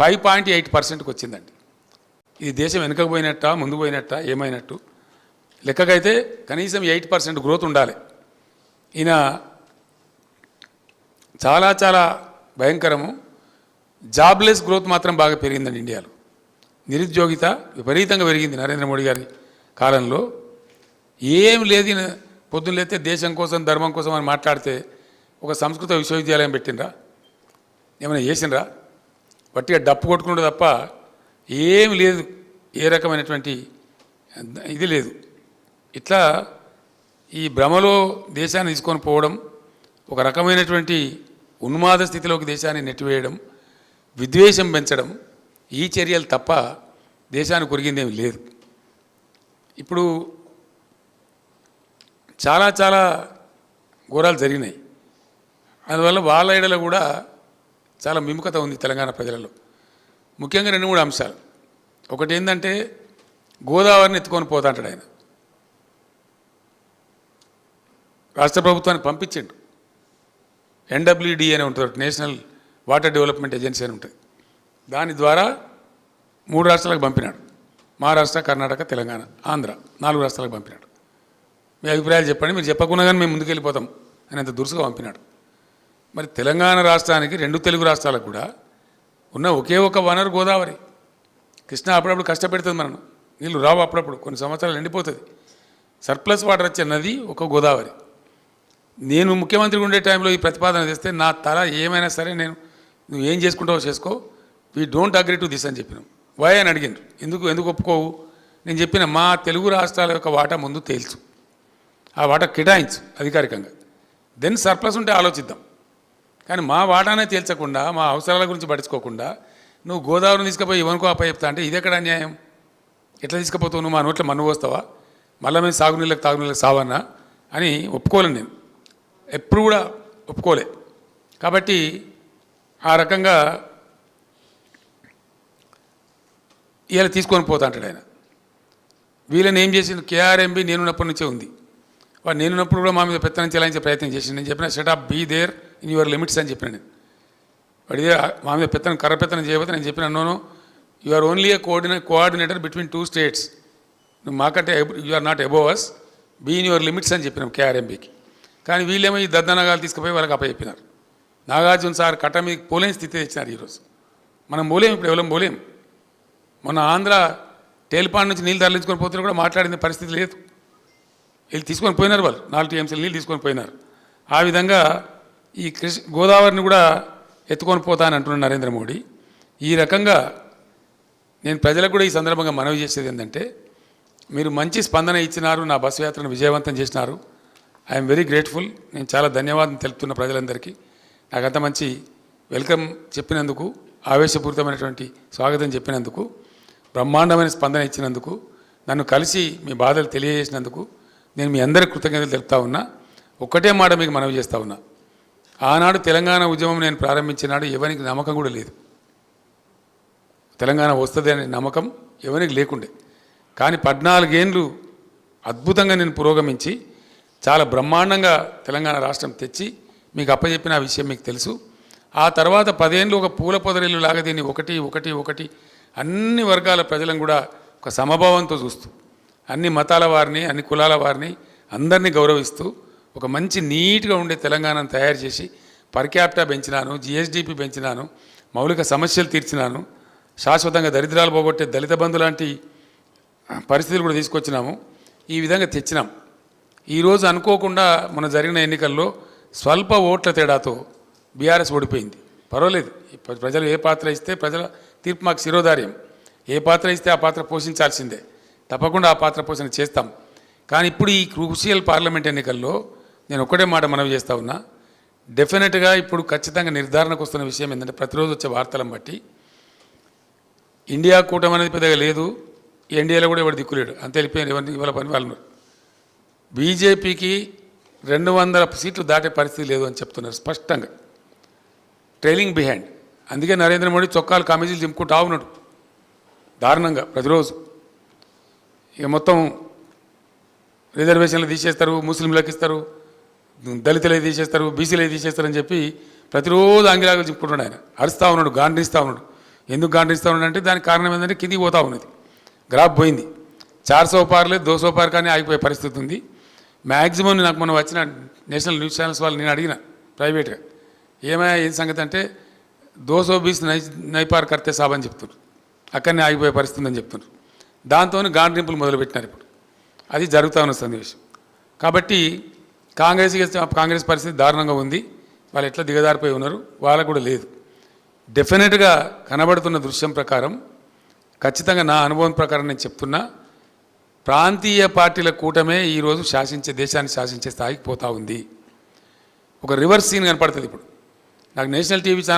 Five point eight పర్సెంట్కి వచ్చిందండి. ఇది దేశం వెనుకపోయినట్ట ముందు పోయినట్ట ఏమైనట్టు? లెక్కకైతే కనీసం ఎయిట్ పర్సెంట్ గ్రోత్ ఉండాలి. ఈయన చాలా చాలా భయంకరము. జాబ్లెస్ గ్రోత్ మాత్రం బాగా పెరిగిందండి ఇండియాలో. నిరుద్యోగిత విపరీతంగా పెరిగింది నరేంద్ర మోడీ గారి కాలంలో. ఏం లేదు ఈయన పొద్దున్న దేశం కోసం ధర్మం కోసం అని మాట్లాడితే ఒక సంస్కృత విశ్వవిద్యాలయం పెట్టినరా ఏమైనా చేసినరా వట్టిగా డప్పు కొట్టుకుంటే తప్ప ఏమి లేదు. ఏ రకమైనటువంటి ఇది లేదు. ఇట్లా ఈ భ్రమలో దేశాన్ని తీసుకొని పోవడం ఒక రకమైనటువంటి ఉన్మాద స్థితిలోకి దేశాన్ని నెట్టివేయడం విద్వేషం పెంచడం ఈ చర్యలు తప్ప దేశానికి కొరిగిందేమి లేదు. ఇప్పుడు చాలా చాలా ఘోరాలు జరిగినాయి. అందువల్ల వాళ్ళ ఎడలో కూడా చాలా విముఖత ఉంది తెలంగాణ ప్రజలలో. ముఖ్యంగా రెండు మూడు అంశాలు. ఒకటి ఏంటంటే గోదావరిని ఎత్తుకొని పోతా అంటాడు ఆయన. రాష్ట్ర ప్రభుత్వానికి పంపించిండు. ఎన్డబ్ల్యూడి అని ఉంటుంది నేషనల్ వాటర్ డెవలప్మెంట్ ఏజెన్సీ అని ఉంటుంది. దాని ద్వారా మూడు రాష్ట్రాలకు పంపినాడు. మహారాష్ట్ర కర్ణాటక తెలంగాణ ఆంధ్ర నాలుగు రాష్ట్రాలకు పంపినాడు. మీ అభిప్రాయాలు చెప్పండి మీరు చెప్పకుండా కానీ మేము ముందుకెళ్ళిపోతాం అని అంత దురుసుగా పంపినాడు. మరి తెలంగాణ రాష్ట్రానికి రెండు తెలుగు రాష్ట్రాలకు కూడా ఉన్న ఒకే ఒక వనరు గోదావరి. కృష్ణ అప్పుడప్పుడు కష్టపెడుతుంది మనను. నీళ్ళు రావు అప్పుడప్పుడు కొన్ని సంవత్సరాలు ఎండిపోతుంది. సర్ప్లస్ వాటర్ వచ్చే నది ఒక గోదావరి. నేను ముఖ్యమంత్రి ఉండే టైంలో ఈ ప్రతిపాదన తెస్తే నా తల ఏమైనా సరే నేను నువ్వు ఏం చేసుకుంటావో చేసుకో. We don't agree to this అని చెప్పినాం. వై అని అడిగిండ్రు. ఎందుకు ఎందుకు ఒప్పుకోవు? నేను చెప్పిన మా తెలుగు రాష్ట్రాల యొక్క వాటా ముందు తేల్చు. ఆ వాటా కేటాయించు అధికారికంగా. దెన్ సర్ప్లస్ ఉంటే ఆలోచిద్దాం. కానీ మా వాటానే తేల్చకుండా మా అవసరాల గురించి పట్టించుకోకుండా నువ్వు గోదావరిని తీసుకుపోయి ఇవనుకో అప్ప చెప్తా అంటే ఇది ఎక్కడ అన్యాయం? ఎట్లా తీసుకుపోతావు నువ్వు? మా నోట్లో మన్ను పోస్తావా? మళ్ళీ మేము సాగునీళ్ళకి తాగునీళ్ళకి సావన్నా? అని ఒప్పుకోలేను నేను. ఎప్పుడు కూడా ఒప్పుకోలే. కాబట్టి ఆ రకంగా ఇలా తీసుకొని పోతా అంటాడు ఆయన. వీళ్ళని ఏం చేసిండు? కేఆర్ఎంబి నేనున్నప్పటి నుంచే ఉంది. వాడు నేనున్నప్పుడు కూడా మా మీద పెత్తనం చేయాలని ప్రయత్నం చేసింది నేను చెప్పిన shut off be there your limits అని చెప్పిన నేను వాడి మా మీద పెత్తనం కర్ర పెత్తనం చేయబోతే నేను చెప్పిన no you are only a coordinate coordinator between two states నువ్వు మాకంటే you are not above us be in your limits అని చెప్పినాం కేఆర్ఎంబీకి కానీ వీళ్ళేమో ఈ దద్దనగాలు తీసుకుపోయి వాళ్ళకి అప్పచెప్పినారు. నాగార్జున సార్ కట్ట మీద పోలేని స్థితి తెచ్చినారు ఈరోజు. మనం పోలేం ఇప్పుడు? ఎవరం పోలేం మొన్న ఆంధ్ర తేలిపాడు నుంచి నీళ్ళు తరలించుకొని పోతున్నా కూడా మాట్లాడిన పరిస్థితి లేదు. వీళ్ళు తీసుకొని పోయినారు వాళ్ళు. నాలుగు టీఎంసీలు నీళ్ళు తీసుకొని పోయినారు. ఆ విధంగా ఈ కృష్ణ గోదావరిని కూడా ఎత్తుకొని పోతానని నరేంద్ర మోడీ. ఈ రకంగా నేను ప్రజలకు కూడా ఈ సందర్భంగా మనవి చేసేది ఏంటంటే మీరు మంచి స్పందన ఇచ్చినారు నా బస్సు యాత్రను విజయవంతం చేసినారు. ఐఎమ్ వెరీ గ్రేట్ఫుల్ నేను చాలా ధన్యవాదం తెలుపుతున్న ప్రజలందరికీ. నాకు అంత మంచి వెల్కమ్ చెప్పినందుకు ఆవేశపూరితమైనటువంటి స్వాగతం చెప్పినందుకు బ్రహ్మాండమైన స్పందన ఇచ్చినందుకు నన్ను కలిసి మీ బాధలు తెలియజేసినందుకు నేను మీ అందరి కృతజ్ఞతలు తెలుపుతా ఉన్నా. ఒక్కటే మాట మీకు మనవి చేస్తా ఉన్నా. ఆనాడు తెలంగాణ ఉద్యమం నేను ప్రారంభించినాడు ఎవరికి నమ్మకం కూడా లేదు. తెలంగాణ వస్తుంది అనే నమ్మకం ఎవరికి లేకుండే. కానీ పద్నాలుగేండ్లు అద్భుతంగా నేను పురోగమించి చాలా బ్రహ్మాండంగా తెలంగాణ రాష్ట్రం తెచ్చి మీకు అప్పచెప్పిన ఆ విషయం మీకు తెలుసు. ఆ తర్వాత పదేళ్ళు ఒక పూల పొదరిల్లు లాగా దీన్ని ఒకటి ఒకటి ఒకటి అన్ని వర్గాల ప్రజలను కూడా ఒక సమభావంతో చూస్తూ అన్ని మతాల వారిని అన్ని కులాల వారిని అందరినీ గౌరవిస్తూ ఒక మంచి నీట్గా ఉండే తెలంగాణను తయారు చేసి పర్ క్యాపిటా పెంచినాను జిఎస్డిపి పెంచినాను మౌలిక సమస్యలు తీర్చినాను శాశ్వతంగా దరిద్రాలు పోగొట్టే దళిత బంధు లాంటి పరిస్థితులు కూడా తీసుకొచ్చినాము. ఈ విధంగా తెచ్చినాం. ఈరోజు అనుకోకుండా మన జరిగిన ఎన్నికల్లో స్వల్ప ఓట్ల తేడాతో బీఆర్ఎస్ ఓడిపోయింది. పర్వాలేదు ప్రజలు ఏ పాత్ర ఇస్తే ప్రజల తీర్పు మాకు శిరోధార్యం. ఏ పాత్ర ఇస్తే ఆ పాత్ర పోషించాల్సిందే. తప్పకుండా ఆ పాత్ర పోషణ చేస్తాం. కానీ ఇప్పుడు ఈ క్రూషియల్ పార్లమెంట్ ఎన్నికల్లో నేను ఒక్కటే మాట మనవి చేస్తా ఉన్నా. డెఫినెట్గా ఇప్పుడు ఖచ్చితంగా నిర్ధారణకు వస్తున్న విషయం ఏంటంటే ప్రతిరోజు వచ్చే వార్తలను బట్టి ఇండియా కూటమి అనేది పెద్దగా లేదు. ఎన్డీఏలో కూడా ఎవరు దిక్కులేడు. అంతే వెళ్ళిపోయిన ఎవరిని ఇవాళ పని వాళ్ళు బీజేపీకి రెండు వందల సీట్లు దాటే పరిస్థితి లేదు అని చెప్తున్నారు స్పష్టంగా. ట్రైలింగ్ బిహైండ్ అందుకే నరేంద్ర మోడీ చొక్కాలు కమిటీలు దింపుకుంటా ఉన్నాడు దారుణంగా ప్రతిరోజు. ఇక మొత్తం రిజర్వేషన్లు తీసేస్తారు ముస్లింలకు ఇస్తారు. దళితులే తీసేస్తారు బీసీలే తీసేస్తారని చెప్పి ప్రతిరోజు ఆంగిలాగా చెప్పుకుంటున్నాడు ఆయన. అరుస్తూ ఉన్నాడు గాండ్రిస్తూ ఉన్నాడు. ఎందుకు గాండిస్తూ ఉన్నాడంటే దానికి కారణం ఏంటంటే కిందికి పోతా ఉన్నది. గ్రాఫ్ పోయింది. చార్ సో పార్లే దో సో పార్ కానీ ఆగిపోయే పరిస్థితి ఉంది. మ్యాక్సిమం నాకు మనం వచ్చిన నేషనల్ న్యూస్ ఛానల్స్ వాళ్ళు నేను అడిగిన ప్రైవేట్గా ఏమైనా ఏం సంగతి అంటే దో సో బీస్ నై నైపార్ కర్తే సాబ్ అని చెప్తున్నారు. అక్కడనే ఆగిపోయే పరిస్థితి ఉందని చెప్తున్నారు. దాంతో గాండ్రింపులు మొదలుపెట్టినారు ఇప్పుడు. అది జరుగుతూ ఉన్న సన్నివేశం. కాబట్టి కాంగ్రెస్ కాంగ్రెస్ పరిస్థితి దారుణంగా ఉంది. వాళ్ళు ఎట్లా దిగజారిపోయి ఉన్నారు? వాళ్ళకు కూడా లేదు. డెఫినెట్గా కనబడుతున్న దృశ్యం ప్రకారం ఖచ్చితంగా నా అనుభవం ప్రకారం నేను చెప్తున్నా ప్రాంతీయ పార్టీల కూటమే ఈరోజు శాసించే దేశాన్ని శాసించే స్థాయికి పోతా ఉంది. ఒక రివర్స్ సీన్ కనపడుతుంది ఇప్పుడు. నాకు నేషనల్ టీవీ ఛానల్